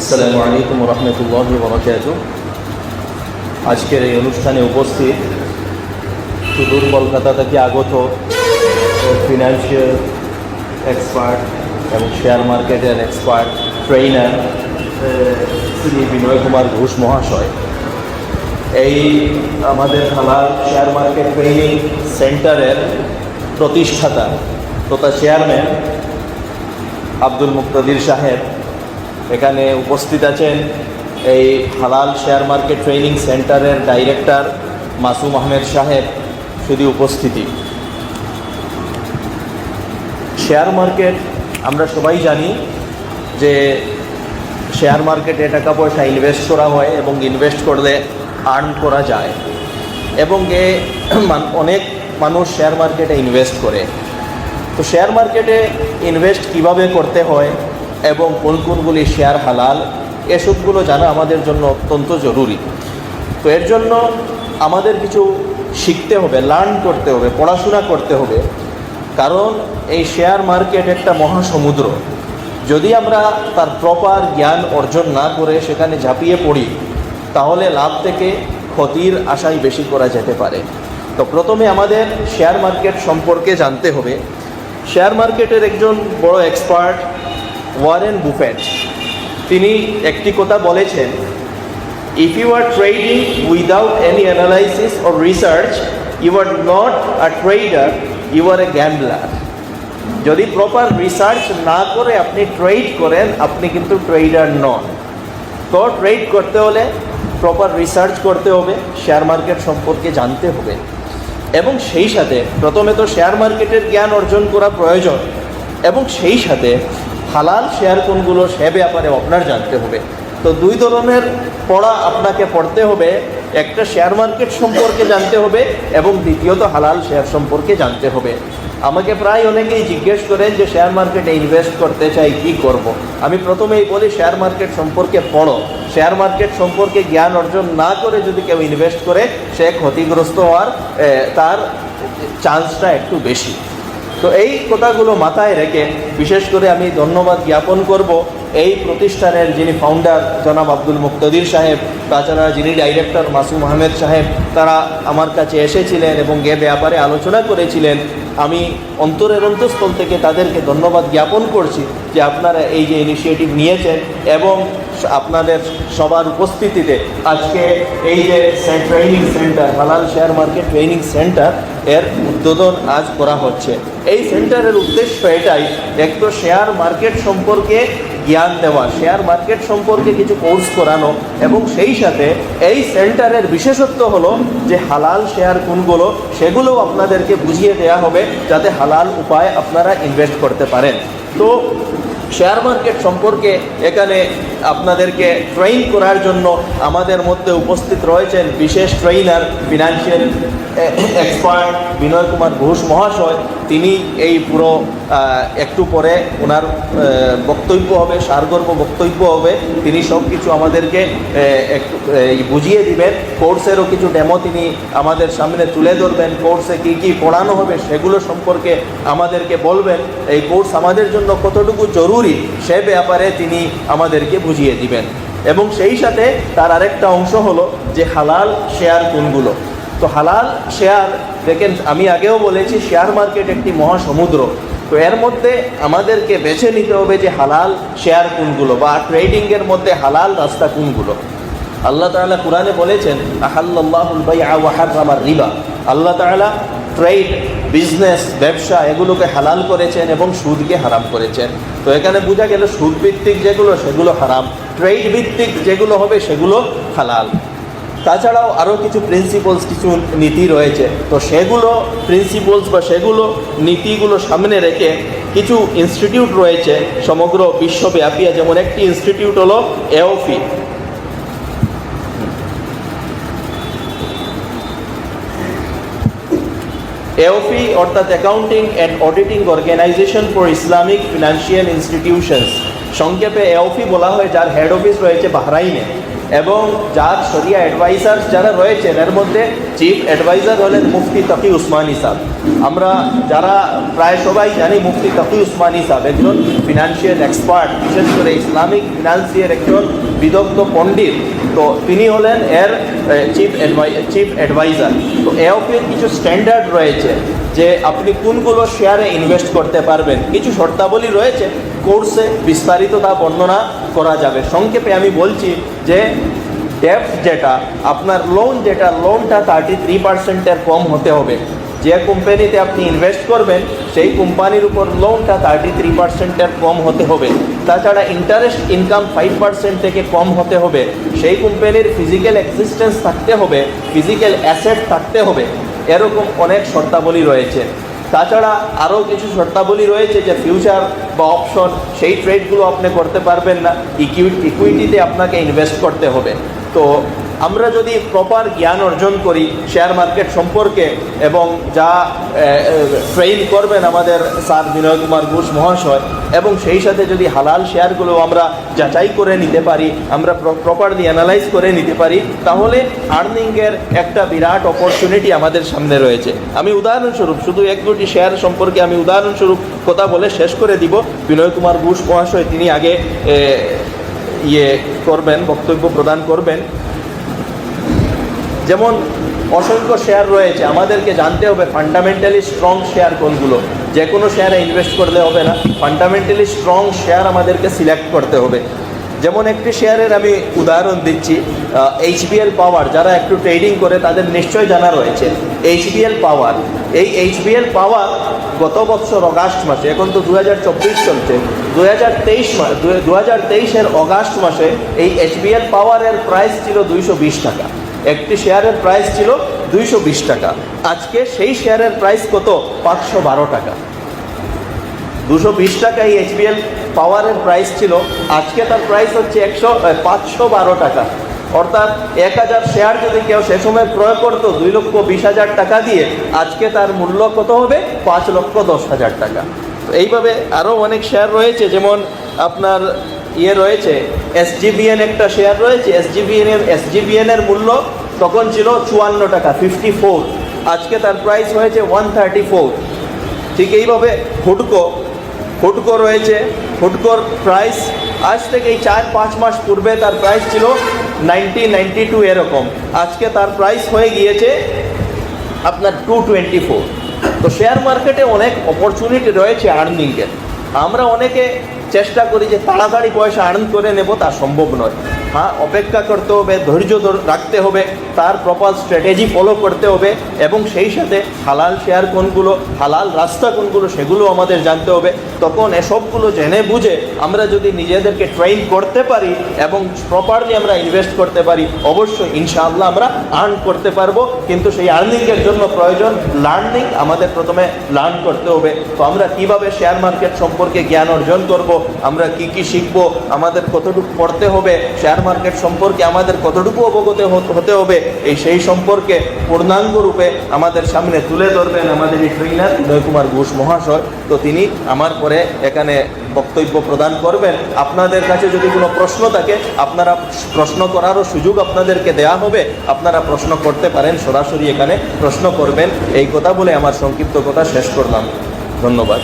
আসসালামু আলাইকুম রহমতুল্লাহ বরকাত আজকের এই অনুষ্ঠানে উপস্থিত সুদূর কলকাতা থেকে আগত ফিনান্সিয়াল এক্সপার্ট এবং শেয়ার মার্কেটের এক্সপার্ট ট্রেনার শ্রী বিনয় কুমার ঘোষ মহাশয়। এই আমাদের হালাল শেয়ার মার্কেট ট্রেনিং সেন্টারের প্রতিষ্ঠাতা তথা চেয়ারম্যান আব্দুল মুক্তাদির সাহেব এখানে উপস্থিত আছেন এই হালাল শেয়ার মার্কেট ট্রেনিং সেন্টারের ডাইরেক্টর মাসুম আহমেদ সাহেব, শুধু উপস্থিতি। শেয়ার মার্কেট, আমরা সবাই জানি যে শেয়ার মার্কেটে টাকা পয়সা ইনভেস্ট করা হয় এবং ইনভেস্ট করলে আর্ন করা যায়। এবং এ অনেক মানুষ শেয়ার মার্কেটে ইনভেস্ট করে। তো শেয়ার মার্কেটে ইনভেস্ট কীভাবে করতে হয়? এবং কোন কোনগুলি শেয়ার হালাল, এসবগুলো জানা আমাদের জন্য অত্যন্ত জরুরি। তো এর জন্য আমাদের কিছু শিখতে হবে লার্ন করতে হবে, পড়াশোনা করতে হবে। কারণ এই শেয়ার মার্কেট একটা মহাসমুদ্র। যদি আমরা তার প্রপার জ্ঞান অর্জন না করে সেখানে ঝাঁপিয়ে পড়ি, তাহলে লাভ থেকে ক্ষতির আশাই বেশি করা যেতে পারে। তো প্রথমে আমাদের শেয়ার মার্কেট সম্পর্কে জানতে হবে। শেয়ার মার্কেটের একজন বড় এক্সপার্ট ওয়ারেন বুফেট তিনি একটি কথা বলেছেন if you are trading without any analysis or research you are not a trader you are a gambler যদি প্রপার রিসার্চ না করে আপনি ট্রেড করেন, আপনি কিন্তু ট্রেডার নন। তো ট্রেড করতে হলে প্রপার রিসার্চ করতে হবে শেয়ার মার্কেট সম্পর্কে জানতে হবে। এবং সেই সাথে প্রথমে তো শেয়ার মার্কেটের জ্ঞান অর্জন করা প্রয়োজন। এবং সেই সাথে হালাল শেয়ার কোনগুলো সে ব্যাপারে আপনার জানতে হবে। তো দুই ধরনের পড়া আপনাকে পড়তে হবে। একটা শেয়ার মার্কেট সম্পর্কে জানতে হবে এবং দ্বিতীয়ত হালাল শেয়ার সম্পর্কে জানতে হবে। আমাকে প্রায় অনেকেই জিজ্ঞেস করেন যে শেয়ার মার্কেটে ইনভেস্ট করতে চাই, কি করব। আমি প্রথমেই বলি শেয়ার মার্কেট সম্পর্কে পড়ো। শেয়ার মার্কেট সম্পর্কে জ্ঞান অর্জন না করে যদি কেউ ইনভেস্ট করে, সে ক্ষতিগ্রস্ত হওয়ার তার চান্সটা একটু বেশি। তো এই কথাগুলো মাথায় রেখে বিশেষ করে আমি ধন্যবাদ জ্ঞাপন করব এই প্রতিষ্ঠানের যিনি ফাউন্ডার জনাব আব্দুল মুক্তদির সাহেব, তাছাড়া যিনি ডাইরেক্টর মাসুম আহমেদ সাহেব তারা আমার কাছে এসেছিলেন এবং এ ব্যাপারে আলোচনা করেছিলেন, আমি অন্তরের অন্তঃস্থল থেকে তাদেরকে ধন্যবাদ জ্ঞাপন করছি যে আপনারা এই যে ইনিশিয়েটিভ নিয়েছেন এবং আপনাদের সবার উপস্থিতিতে আজকে এই যে training center Halal share market training center এর উদ্বোধন আজ করা হচ্ছে। এই সেন্টারের উদ্দেশ্য এটাই এক তো শেয়ার মার্কেট সম্পর্কে জ্ঞান দেওয়া শেয়ার মার্কেট সম্পর্কে কিছু কোর্স করানো এবং সেই সাথে এই সেন্টারের বিশেষত্ব হলো যে হালাল শেয়ার কোনগুলো সেগুলোও আপনাদেরকে বুঝিয়ে দেওয়া হবে যাতে হালাল উপায় আপনারা ইনভেস্ট করতে পারেন। তো শেয়ার মার্কেট সম্পর্কে এখানে আপনাদেরকে ট্রেন করার জন্য আমাদের মধ্যে উপস্থিত রয়েছেন বিশেষ trainer financial expert Binoy Kumar Ghosh মহাশয়। তিনি এই পুরো একটু পরে ওনার বক্তব্য হবে, সারগর্ভ বক্তব্য হবে। তিনি সব কিছু আমাদেরকে একটু বুঝিয়ে দিবেন। কোর্সেরও কিছু ডেমো তিনি আমাদের সামনে তুলে ধরবেন। কোর্সে কী কী পড়ানো হবে সেগুলো সম্পর্কে আমাদেরকে বলবেন। এই কোর্স আমাদের জন্য কতটুকু জরুরি সে ব্যাপারে তিনি আমাদেরকে বুঝিয়ে দিবেন। এবং সেই সাথে তার আরেকটা অংশ হলো যে হালাল শেয়ার কোনগুলো? তো হালাল শেয়ার, দেখেন, আমি আগেও বলেছি, শেয়ার মার্কেট একটি মহাসমুদ্র। তো এর মধ্যে আমাদেরকে বেছে নিতে হবে যে হালাল শেয়ার কোনগুলো বা ট্রেডিংয়ের মধ্যে হালাল রাস্তা কোনগুলো। আল্লাহ তাআলা কোরআনে বলেছেন আহাল্লাহুল ওয়া হাররামার রিবা। আল্লাহ তাআলা ট্রেড বিজনেস ব্যবসা এগুলোকে হালাল করেছেন এবং সুদকে হারাম করেছেন। তো এখানে বোঝা গেল সুদ ভিত্তিক যেগুলো, সেগুলো হারাম। ট্রেড ভিত্তিক যেগুলো হবে, সেগুলো হালাল। তাছাড়াও আরও কিছু প্রিন্সিপালস কিছু নীতি রয়েছে। তো সেগুলো প্রিন্সিপালস বা সেগুলো নীতিগুলো সামনে রেখে কিছু ইনস্টিটিউট রয়েছে সমগ্র বিশ্বব্যাপী। যেমন একটি ইনস্টিটিউট হলো এওফি এওপি অর্থাৎ accounting and auditing organisation for Islamic financial institutions সংক্ষেপে এওপি বলা হয়, যার হেড অফিস রয়েছে বাহরাইনে এবং যার সরিয়া অ্যাডভাইসার যারা রয়েছেন, এর মধ্যে চিফ অ্যাডভাইজার হলেন মুফতি তকি উসমানী সাহ আমরা যারা প্রায় সবাই জানি মুফতি তকি উসমানী সাহেব, একজন ফিনান্সিয়াল এক্সপার্ট বিশেষ করে ইসলামিক ফিনান্সিয়াল একজন বিদগ্ধ পণ্ডিত। তো তিনি হলেন এর চিফ চিফ অ্যাডভাইজার তো এওপির কিছু স্ট্যান্ডার্ড রয়েছে যে আপনি কোনগুলো শেয়ারে ইনভেস্ট করতে পারবেন। কিছু শর্তাবলী রয়েছে কোর্সে বিস্তারিত তা বর্ণনা করা যাবে। সংক্ষেপে আমি বলছি যে ডেপ্ট যেটা, আপনার লোন যেটা লোনটা থার্টি থ্রি পার্সেন্টের কম হতে হবে। যে কোম্পানিতে আপনি ইনভেস্ট করবেন, সেই কোম্পানির উপর লোনটা থার্টি থ্রি পার্সেন্টের কম হতে হবে। তাছাড়া ইন্টারেস্ট ইনকাম ফাইভ পার্সেন্ট থেকে কম হতে হবে। সেই কোম্পানির ফিজিক্যাল এক্সিস্টেন্স থাকতে হবে ফিজিক্যাল অ্যাসেট থাকতে হবে। এরকম অনেক শর্তাবলী রয়েছে। তাছাড়া আরও কিছু শর্তাবলী রয়েছে যে ফিউচার বা অপশন সেই ট্রেডগুলো আপনি করতে পারবেন না। ইকুইটি ইকুইটিতে আপনাকে ইনভেস্ট করতে হবে। তো আমরা যদি প্রপার জ্ঞান অর্জন করি শেয়ার মার্কেট সম্পর্কে এবং যা ট্রেন করবেন আমাদের স্যার বিনয় কুমার ঘোষ মহাশয়, এবং সেই সাথে যদি হালাল শেয়ারগুলো আমরা যাচাই করে নিতে পারি, আমরা প্রপারলি অ্যানালাইজ করে নিতে পারি, তাহলে আর্নিংয়ের একটা বিরাট অপরচুনিটি আমাদের সামনে রয়েছে। আমি উদাহরণস্বরূপ, শুধু এক দুটি শেয়ার সম্পর্কে আমি উদাহরণস্বরূপ কথা বলে শেষ করে দিব। বিনয় কুমার ঘোষ মহাশয়, তিনি আগে ইয়ে করবেন, বক্তব্য প্রদান করবেন। যেমন অসংখ্য শেয়ার রয়েছে, আমাদেরকে জানতে হবে ফান্ডামেন্টালি স্ট্রং শেয়ার কোনগুলো? যে কোনো শেয়ারে ইনভেস্ট করলে হবে না ফান্ডামেন্টালি স্ট্রং শেয়ার আমাদেরকে সিলেক্ট করতে হবে। যেমন একটি শেয়ারের আমি উদাহরণ দিচ্ছি এইচবিএল পাওয়ার যারা একটু ট্রেডিং করে তাদের নিশ্চয় জানা রয়েছে এইচবিএল পাওয়ার এই এইচবিএল পাওয়ার গত বছর অগাস্ট মাসে, এখন তো দু হাজার চব্বিশ চলছে দু হাজার তেইশ মাস দু হাজার তেইশের অগাস্ট মাসে এই এইচবিএল পাওয়ারের প্রাইস ছিল দুইশো বিশ টাকা। একটি শেয়ারের প্রাইস ছিল দুইশো বিশ টাকা। আজকে সেই শেয়ারের প্রাইস কত? পাঁচশো বারো টাকা। দুশো বিশ টাকা এই এইচবিএল পাওয়ারের প্রাইস ছিল। আজকে তার প্রাইস হচ্ছে একশো পাঁচশো বারো টাকা। অর্থাৎ এক হাজার শেয়ার যদি কেউ সে সময় ক্রয় করতো দুই লক্ষ বিশ হাজার টাকা দিয়ে, আজকে তার মূল্য কত হবে? পাঁচ লক্ষ দশ হাজার টাকা। এইভাবে আরও অনেক শেয়ার রয়েছে। যেমন আপনার ইয়ে রয়েছে এসজিবিএন একটা শেয়ার রয়েছে এসজিবিএন এর এসজিবিএন এর মূল্য তখন ছিল চুয়ান্ন টাকা ফিফটি ফোর আজকে তার প্রাইস হয়েছে ওয়ান থার্টি ফোর ঠিক এইভাবে ফুটকো ফুটকো রয়েছে, ফুটকোর প্রাইস আজ থেকে এই চার, পাঁচ মাস পূর্বে তার প্রাইস ছিল নাইনটি নাইনটি টু এরকম। আজকে তার প্রাইস হয়ে গিয়েছে আপনার টু টোয়েন্টি ফোর তো শেয়ার মার্কেটে অনেক অপরচুনিটি রয়েছে আর্নিংয়ের আমরা অনেকে চেষ্টা করি যে তাড়াতাড়ি পয়সা আর্ন করে নেব তা সম্ভব নয়। হ্যাঁ অপেক্ষা করতে হবে ধৈর্য রাখতে হবে তার প্রপার স্ট্র্যাটেজি ফলো করতে হবে এবং সেই সাথে হালাল শেয়ার কোনগুলো হালাল রাস্তা কোনগুলো সেগুলো আমাদের জানতে হবে তখন এসবগুলো জেনে বুঝে আমরা যদি নিজেদেরকে ট্রেন করতে পারি এবং প্রপারলি আমরা ইনভেস্ট করতে পারি অবশ্যই ইনশাআল্লাহ আমরা আর্ন করতে পারব কিন্তু সেই আর্নিংয়ের জন্য প্রয়োজন লার্নিং আমাদের প্রথমে লার্ন করতে হবে। তো আমরা কীভাবে শেয়ার মার্কেট সম্পর্কে জ্ঞান অর্জন করব, আমরা কি কি শিখব, আমাদের কতটুকু পড়তে হবে শেয়ার মার্কেট সম্পর্কে আমাদের কতটুকু অবগত হতে- হবে, এই সেই সম্পর্কে পূর্ণাঙ্গ রূপে আমাদের সামনে তুলে ধরবেন আমাদের এই ট্রেনার উদয় কুমার ঘোষ মহাশয়। তো তিনি আমার পরে এখানে বক্তব্য প্রদান করবেন। আপনাদের কাছে যদি কোনো প্রশ্ন থাকে, আপনারা প্রশ্ন করারও সুযোগ আপনাদেরকে দেওয়া হবে। আপনারা প্রশ্ন করতে পারেন, সরাসরি এখানে প্রশ্ন করবেন। এই কথা বলে আমার সংক্ষিপ্ত কথা শেষ করলাম। ধন্যবাদ।